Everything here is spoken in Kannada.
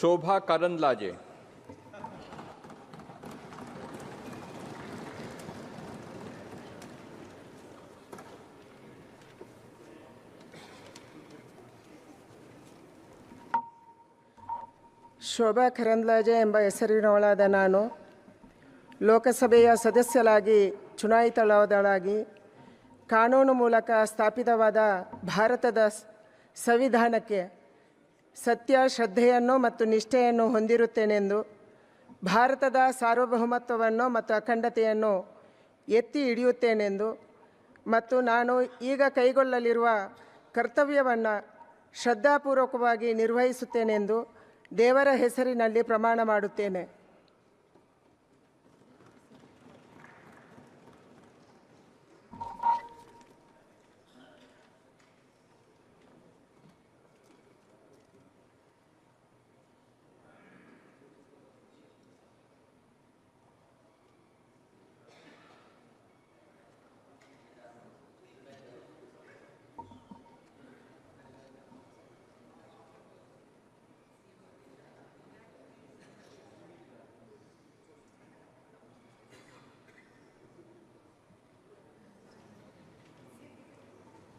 ಶೋಭಾ ಕರಂದ್ಲಾಜೆ. ಶೋಭಾ ಕರಂದ್ಲಾಜೆ ಎಂಬ ಹೆಸರಿನವಳಾದ ನಾನು. ಲೋಕಸಭೆಯ ಸದಸ್ಯರಾಗಿ ಚುನಾಯಿತಳಾದಳಾಗಿ, ಕಾನೂನು ಮೂಲಕ ಸ್ಥಾಪಿತವಾದ ಭಾರತದ ಸಂವಿಧಾನಕ್ಕೆ ಸತ್ಯ, ಶ್ರದ್ಧೆಯನ್ನು ಮತ್ತು ನಿಷ್ಠೆಯನ್ನು ಹೊಂದಿರುತ್ತೇನೆಂದು, ಭಾರತದ ಸಾರ್ವಭೌಮತ್ವವನ್ನು ಮತ್ತು ಅಖಂಡತೆಯನ್ನು ಎತ್ತಿ ಹಿಡಿಯುತ್ತೇನೆಂದು ಮತ್ತು ನಾನು ಈಗ ಕೈಗೊಳ್ಳಲಿರುವ ಕರ್ತವ್ಯವನ್ನು ಶ್ರದ್ಧಾಪೂರ್ವಕವಾಗಿ ನಿರ್ವಹಿಸುತ್ತೇನೆಂದು ದೇವರ ಹೆಸರಿನಲ್ಲಿ ಪ್ರಮಾಣ ಮಾಡುತ್ತೇನೆ.